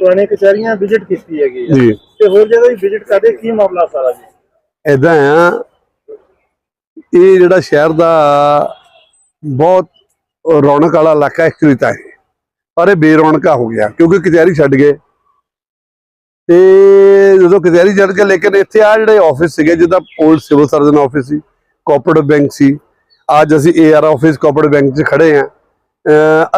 ਪੁਰਾਣੇ ਕਚਹਿਰੀਆਂ ਵਿਜ਼ਿਟ ਕੀਤੀ ਹੈਗੀ ਹੈ। ਜੀ। ਤੇ ਹੋਰ ਜਗ੍ਹਾ ਵੀ ਵਿਜ਼ਿਟ ਕਰਦੇ ਕੀ ਮਾਮਲਾ ਸਾਰਾ ਜੀ? ਇਦਾਂ ਆ ਇਹ ਜਿਹੜਾ ਸ਼ਹਿਰ ਦਾ ਬਹੁਤ ਰੌਣਕ ਵਾਲਾ ਇਲਾਕਾ ਇੱਕ ਰੀਤਾ ਹੈ ਪਰ ਇਹ ਬੇਰੌਣਕਾ ਹੋ ਗਿਆ ਕਿਉਂਕਿ ਕਚਹਿਰੀ ਛੱਡ ਗਏ। ਤੇ ਜਦੋਂ ਕਚਹਿਰੀ ਛੱਡ ਕੇ ਲੇਕਿਨ ਇੱਥੇ ਆ ਜਿਹੜੇ ਆਫਿਸ ਸੀਗੇ ਜਿਹਦਾ 올ਡ ਸਿਵਲ ਸਰਜਨ ਆਫਿਸ ਸੀ ਕੋਆਪਰੇਟਿਵ ਬੈਂਕ ਸੀ ਅੱਜ ਅਸੀਂ ਏਆਰ ਆਫਿਸ ਕੋਆਪਰੇਟਿਵ ਬੈਂਕ 'ਚ ਖੜੇ ਆ।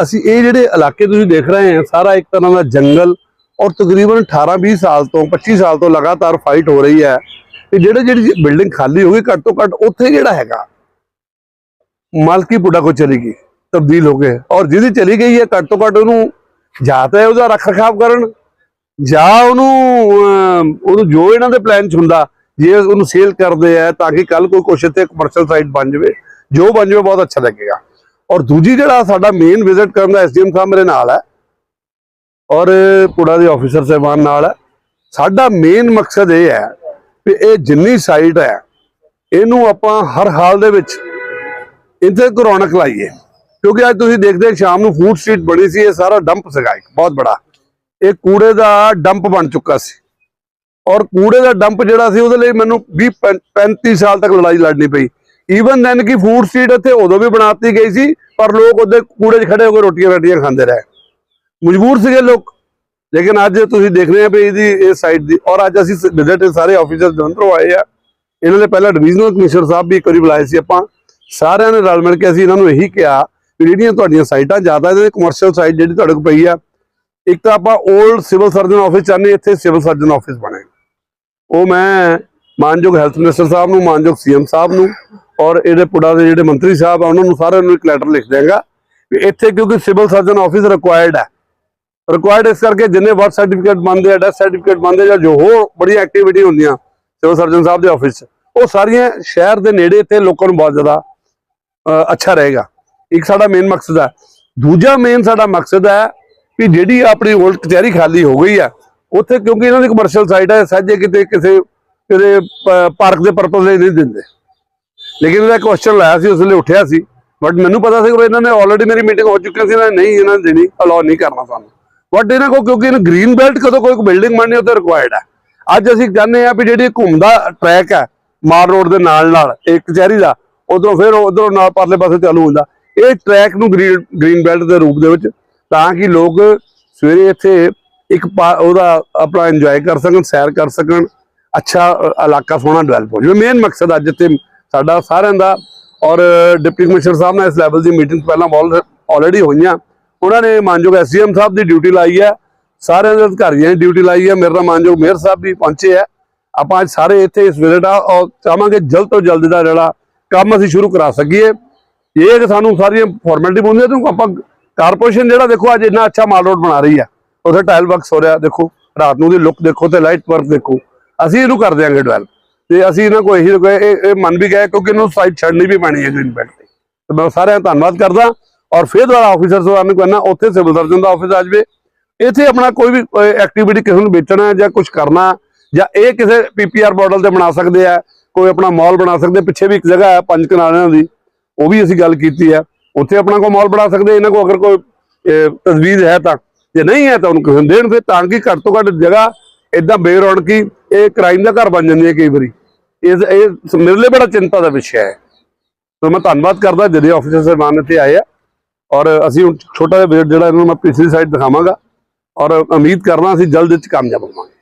ਅਸੀਂ ਇਹ ਜਿਹੜੇ ਇਲਾਕੇ ਤੁਸੀਂ ਦੇਖ ਰਹੇ ਆ ਸਾਰਾ ਇੱਕ ਤਰ੍ਹਾਂ ਦਾ ਜੰਗਲ ਔਰ ਤਕਰੀਬਨ 18 20 ਸਾਲ ਤੋਂ 25 ਸਾਲ ਤੋਂ ਲਗਾਤਾਰ ਫਾਈਟ ਹੋ ਰਹੀ ਹੈ। ਤੇ ਜਿਹੜੇ, ਜਿਹੜੀ ਬਿਲਡਿੰਗ ਖਾਲੀ ਹੋ ਗਈ, ਘੱਟ ਤੋਂ ਘੱਟ ਉੱਥੇ ਜਿਹੜਾ ਹੈਗਾ? ਮਾਲਕੀ ਪੁੱਡਾ ਕੋ ਚਲੀ ਗਈ, ਤਬਦੀਲ ਹੋ ਗਏ। ਔਰ ਜਿਹਦੀ ਚਲੀ ਗਈ ਹੈ, ਘੱਟ ਤੋਂ ਘੱਟ ਉਹਨੂੰ ਜਾਂ ਤਾਂ ਉਹਦਾ ਰੱਖ ਰਖਾਵ ਕਰਨ, ਜਾਂ ਉਹਨੂੰ ਉਹਨੂੰ ਜੋ ਇਹਨਾਂ ਦੇ ਪਲਾਨ ਚ ਹੁੰਦਾ, ਜੇ ਉਹਨੂੰ ਸੇਲ ਕਰਦੇ ਆ, ਤਾਂ ਕਿ ਕੱਲ ਕੋਈ ਕੁਛ ਤੇ ਕਮਰਸ਼ੀਅਲ ਸਾਈਟ ਬਣ ਜਾਵੇ, ਜੋ ਬਣ ਜਾਵੇ, ਬਹੁਤ ਅੱਛਾ ਲੱਗੇਗਾ। ਔਰ ਦੂਜੀ ਜਿਹੜਾ ਸਾਡਾ ਮੇਨ ਵਿਜ਼ਿਟ ਕਰਨ ਦਾ ਐਸਡੀਐਮ ਸਾਹਿਬ ਮੇਰੇ ਨਾਲ ਹੈ ਔਰ ਪੁੜਾ ਦੇ ਆਫੀਸਰ ਸਾਹਿਬਾਨ ਨਾਲ ਸਾਡਾ ਮੇਨ ਮਕਸਦ ਇਹ ਹੈ ਕਿ ਇਹ ਜਿੰਨੀ ਸਾਈਟ ਹੈ, ਇਹਨੂੰ ਆਪਾਂ ਹਰ ਹਾਲ ਦੇ ਵਿੱਚ ਇੱਥੇ ਰੌਣਕ ਲਾਈਏ। ਕਿਉਂਕਿ ਅੱਜ ਤੁਸੀਂ ਦੇਖਦੇ ਸ਼ਾਮ ਨੂੰ ਫੂਡ ਸਟਰੀਟ ਬਣੀ ਸੀ, ਇਹ ਸਾਰਾ ਡੰਪ ਸੀਗਾ ਇੱਕ, ਬਹੁਤ ਬੜਾ। ਇਹ ਕੂੜੇ ਦਾ ਡੰਪ ਬਣ ਚੁੱਕਾ ਸੀ। ਔਰ ਕੂੜੇ ਦਾ ਡੰਪ ਜਿਹੜਾ ਸੀ, ਉਹਦੇ ਲਈ ਮੈਨੂੰ 20 35 ਸਾਲ ਤੱਕ ਲੜਾਈ ਲੜਨੀ ਪਈ। ਈਵਨ ਦੈਨ ਕਿ ਫੂਡ ਸਟਰੀਟ ਇੱਥੇ ਉਦੋਂ ਵੀ ਬਣਾਤੀ ਗਈ ਸੀ, ਪਰ ਲੋਕ ਉਹਦੇ ਕੂੜੇ 'ਚ ਖੜੇ ਹੋ ਕੇ ਰੋਟੀਆਂ ਰੋਟੀਆਂ ਖਾਂਦੇ ਰਹੇ। ਮਜਬੂਰ ਸੀਗੇ ਲੋਕ। ਲੇਕਿਨ ਅੱਜ ਤੁਸੀਂ ਦੇਖ ਰਹੇ ਹੋ ਵੀ ਇਹਦੀ ਇਹ ਸਾਈਡ ਦੀ ਔਰ ਅੱਜ ਅਸੀਂ ਵਿਜ਼ਿਟ ਸਾਰੇ ਆਫੀਸਰ ਜਲੰਧਰੋਂ ਆਏ ਆ, ਇਹਨਾਂ ਨੇ ਪਹਿਲਾਂ ਡਿਵੀਜ਼ਨਲ ਕਮਿਸ਼ਨਰ ਸਾਹਿਬ ਵੀ ਇੱਕ ਵਾਰੀ ਬੁਲਾਏ ਸੀ ਆਪਾਂ। ਸਾਰਿਆਂ ਨੇ ਰਲ ਮਿਲ ਕੇ ਅਸੀਂ ਇਹਨਾਂ ਨੂੰ ਇਹੀ ਕਿਹਾ ਵੀ ਜਿਹੜੀਆਂ ਤੁਹਾਡੀਆਂ ਸਾਈਟਾਂ ਜ਼ਿਆਦਾ ਇਹਦੇ ਕਮਰਸ਼ੀਅਲ ਸਾਈਟ ਜਿਹੜੀ ਤੁਹਾਡੇ ਕੋਲ ਪਈ ਆ, ਇੱਕ ਤਾਂ ਆਪਾਂ 올ਡ ਸਿਵਲ ਸਰਜਨ ਆਫਿਸ ਚਾਹੁੰਦੇ ਇੱਥੇ ਸਿਵਲ ਸਰਜਨ ਆਫਿਸ ਬਣੇਗਾ ਉਹ ਮੈਂ ਮਾਨਯੋਗ ਹੈਲਥ ਮਿਨਿਸਟਰ ਸਾਹਿਬ ਨੂੰ, ਮਾਨਯੋਗ ਸੀਐਮ ਸਾਹਿਬ ਨੂੰ ਔਰ ਇਹਦੇ ਪੁੜਾ ਦੇ ਜਿਹੜੇ ਮੰਤਰੀ ਸਾਹਿਬ ਆ, ਉਹਨਾਂ ਨੂੰ ਸਾਰਿਆਂ ਨੂੰ ਇੱਕ ਲੈਟਰ ਲਿਖ ਦਿਆਂਗਾ ਵੀ ਇੱਥੇ ਕਿਉਂਕਿ ਸਿਵਲ ਸਰਜਨ ਆਫਿਸ ਰਿਕੁਆਇਰਡ ਹੈ ਰਿਕੁਆਇਰਡ ਇਸ ਕਰਕੇ ਜਿੰਨੇ ਵਰਕ ਸਰਟੀਫਿਕੇਟ ਬਣਦੇ ਆ ਡੈਥ ਸਰਟੀਫਿਕੇਟ ਬਣਦੇ ਜਾਂ ਜੋ ਹੋਰ ਬੜੀ ਐਕਟੀਵਿਟੀ ਹੁੰਦੀਆਂ ਸਿਵਲ ਸਰਜਨ ਸਾਹਿਬ ਦੇ ਆਫਿਸ 'ਚ, ਉਹ ਸਾਰੀਆਂ ਸ਼ਹਿਰ ਦੇ ਨੇੜੇ ਤੇ ਲੋਕਾਂ ਨੂੰ ਬਹੁਤ ਜ਼ਿਆਦਾ ਅੱਛਾ ਰਹੇਗਾ। ਇੱਕ ਸਾਡਾ ਮੇਨ ਮਕਸਦ ਹੈ। ਦੂਜਾ ਮੇਨ ਸਾਡਾ ਮਕਸਦ ਹੈ ਕਿ ਜਿਹੜੀ ਆਪਣੀ 올ਡ ਕਚਹਿਰੀ ਖਾਲੀ ਹੋ ਗਈ ਆ ਉੱਥੇ ਕਿਉਂਕਿ ਇਹਨਾਂ ਦੀ ਕਮਰਸ਼ੀਅਲ ਸਾਈਟ ਹੈ ਸੱਜੇ ਕਿਤੇ ਕਿਸੇ ਕਿਤੇ ਪਾਰਕ ਦੇ ਪਰਪਸ ਲਈ ਨਹੀਂ ਦਿੰਦੇ। ਲੇਕਿਨ ਇਹਦਾ ਕੁਐਸਚਨ ਲਾਇਆ ਸੀ, ਉਸ ਵੇਲੇ ਉੱਠਿਆ ਸੀ। ਬਟ ਮੈਨੂੰ ਪਤਾ ਸੀ ਕਿ ਇਹਨਾਂ ਨੇ ਆਲਰੇਡੀ ਮੇਰੀ ਮੀਟਿੰਗ ਹੋ ਚੁੱਕੀ ਸੀ, ਇਹਨਾਂ ਨੇ ਨਹੀਂ, ਇਹਨਾਂ ਨੇ ਦੇਣੀ ਅਲਾਉ ਨਹੀਂ ਕਰਨਾ ਸਾਨੂੰ। ਬਟ ਇਹਨਾਂ ਕੋ ਕਿਉਂਕਿ ਇਹਨੂੰ ਗ੍ਰੀਨ ਬੈਲਟ ਕਦੋਂ ਕੋਈ ਬਿਲਡਿੰਗ ਬਣਨੀ ਉਹ ਤੇ ਰਿਕੁਆਇਰਡ ਹੈ। ਅੱਜ ਅਸੀਂ ਚਾਹੁੰਦੇ ਆ ਵੀ ਜਿਹੜੀ ਘੁੰਮਦਾ ਟਰੈਕ ਹੈ ਮਾਰ ਰੋਡ ਦੇ ਨਾਲ ਨਾਲ, ਇੱਕ ਕਚਹਿਰੀ ਦਾ, ਉਧਰੋਂ ਫਿਰ ਉਧਰੋਂ ਨਾਲ ਪਰਲੇ ਪਾਸੇ ਚਾਲੂ ਹੁੰਦਾ। ਇਹ ਟਰੈਕ ਨੂੰ ਗ੍ਰੀਨ ਗ੍ਰੀਨ ਬੈਲਟ ਦੇ ਰੂਪ ਦੇ ਵਿੱਚ ਤਾਂ ਕਿ ਲੋਕ ਸਵੇਰੇ ਇੱਥੇ ਇੱਕ ਪਾ- ਉਹਦਾ ਆਪਣਾ ਇੰਜੋਏ ਕਰ ਸਕਣ, ਸੈਰ ਕਰ ਸਕਣ, ਅੱਛਾ ਇਲਾਕਾ ਸੋਹਣਾ ਡਿਵੈਲਪ ਹੋ ਜਾਵੇ। ਮੇਨ ਮਕਸਦ ਅੱਜ ਇੱਥੇ ਸਾਡਾ ਸਾਰਿਆਂ ਦਾ ਔਰ ਡਿਪਟੀ ਕਮਿਸ਼ਨਰ ਸਾਹਿਬ ਨਾਲ ਇਸ ਲੈਵਲ ਦੀ ਮੀਟਿੰਗ ਪਹਿਲਾਂ ਆਲਰੇਡੀ ਹੋਈਆਂ। ਉਹਨਾਂ ਨੇ ਮਾਨਯੋਗ ਐਸਡੀਐਮ ਸਾਹਿਬ ਦੀ ਡਿਊਟੀ ਲਾਈ ਹੈ। ਸਾਰਿਆਂ ਦੇ ਅਧਿਕਾਰੀਆਂ ਦੀ ਡਿਊਟੀ ਲਾਈ ਹੈ। ਮੇਰੇ ਨਾਲ ਮਾਨਯੋਗ ਮੇਅਰ ਸਾਹਿਬ ਵੀ ਪਹੁੰਚੇ ਆ ਆਪਾਂ ਅੱਜ ਸਾਰੇ ਇੱਥੇ ਇਸ ਵਿਜ਼ਿਟ ਆ ਔਰ ਚਾਹਾਂਗੇ ਜਲਦ ਤੋਂ ਜਲਦ ਦਾ ਜਿਹੜਾ ਕੰਮ ਅਸੀਂ ਸ਼ੁਰੂ ਕਰਾ ਸਕੀਏ। ਇਹ ਕਿ ਸਾਨੂੰ ਸਾਰੀਆਂ ਫਾਰਮੈਲਿਟੀ ਪਾਉਂਦੇ ਤੇ ਆਪਾਂ ਕਾਰਪੋਰੇਸ਼ਨ ਜਿਹੜਾ ਦੇਖੋ ਅੱਜ ਇੰਨਾ ਅੱਛਾ ਮਾਲ ਰੋਡ ਬਣਾ ਰਹੀ ਹੈ। ਉਥੇ ਟਾਇਲ ਵਰਕਸ ਹੋ ਰਿਹਾ, ਦੇਖੋ। ਰਾਤ ਨੂੰ ਦੀ ਲੁੱਕ ਦੇਖੋ ਤੇ ਲਾਈਟ ਵਰਕ ਦੇਖੋ। ਅਸੀਂ ਇਹਨੂੰ ਕਰ ਦਿਆਂਗੇ ਡਿਵੈਲਪ ਤੇ ਅਸੀਂ ਇਹਨਾਂ ਕੋਲ ਇਹੀ ਇਹ ਮੰਨ ਵੀ ਗਏ ਕਿਉਂਕਿ ਇਹਨੂੰ ਸਾਈਡ ਛੱਡਣੀ ਵੀ ਪੈਣੀ ਹੈ ਗ੍ਰੀਨ ਬੈਲਟ ਤੇ ਮੈਂ ਸਾਰਿਆਂ ਦਾ ਧੰਨਵਾਦ ਕਰਦਾ। ਔਰ ਫਿਰ ਦੁਆਰਾ ਆਫੀਸਰ ਸਾਹਿਬਾਨ ਨੂੰ ਕਹਿੰਦਾ, ਉੱਥੇ ਸਿਵਲ ਸਰਜਨ ਦਾ ਆਫਿਸ ਆ ਜਾਵੇ। ਇੱਥੇ ਆਪਣਾ ਕੋਈ ਵੀ ਐਕਟੀਵਿਟੀ ਕਿਸੇ ਨੂੰ ਵੇਚਣਾ ਜਾਂ ਕੁਝ ਕਰਨਾ ਜਾਂ ਇਹ ਕਿਸੇ ਪੀਪੀਆਰ ਮਾਡਲ ਤੇ ਬਣਾ ਸਕਦੇ ਆ, ਕੋਈ ਆਪਣਾ ਮਾਲ ਬਣਾ ਸਕਦੇ ਪਿੱਛੇ ਵੀ ਇੱਕ ਜਗ੍ਹਾ ਹੈ ਪੰਜ ਕਿਨਾਰਿਆਂ ਦੀ, ਉਹ ਵੀ ਅਸੀਂ ਗੱਲ ਕੀਤੀ ਹੈ ਉੱਥੇ ਆਪਣਾ ਕੋਈ ਮਾਲ ਬਣਾ ਸਕਦੇ ਇਹਨਾਂ ਕੋਲ ਅਗਰ ਕੋਈ ਤਜਵੀਜ਼ ਹੈ ਤਾਂ। ਜੇ ਨਹੀਂ ਹੈ ਤਾਂ ਉਹਨੂੰ ਕਿਸੇ ਨੂੰ ਦੇਣ ਫਿਰ, ਤਾਂ ਕਿ ਘੱਟ ਤੋਂ ਘੱਟ ਜਗ੍ਹਾ ਇਦਾਂ ਬੇਰੌਣਕੀ, ਇਹ ਕ੍ਰਾਈਮ ਦਾ ਘਰ ਬਣ ਜਾਂਦੀ ਹੈ ਕਈ ਵਾਰੀ। ਇਸ ਇਹ ਮੇਰੇ ਲਈ ਬੜਾ ਚਿੰਤਾ ਦਾ ਵਿਸ਼ਾ ਹੈ। ਸੋ ਮੈਂ ਧੰਨਵਾਦ ਕਰਦਾ, ਜਿਹੜੇ ਆਫੀਸਰ ਸਾਹਿਬਾਨ ਇੱਥੇ ਆਏ ਆ। ਔਰ ਅਸੀਂ ਹੁਣ ਛੋਟਾ ਜਿਹਾ ਵਿਜ਼ਿਟ ਜਿਹੜਾ ਇਹਨਾਂ ਨੂੰ ਮੈਂ ਪਿਛਲੀ ਸਾਈਡ ਦਿਖਾਵਾਂਗਾ ਔਰ ਉਮੀਦ ਕਰਨਾ ਅਸੀਂ ਜਲਦ ਵਿੱਚ ਕਾਮਯਾਬ ਹੋਵਾਂਗੇ।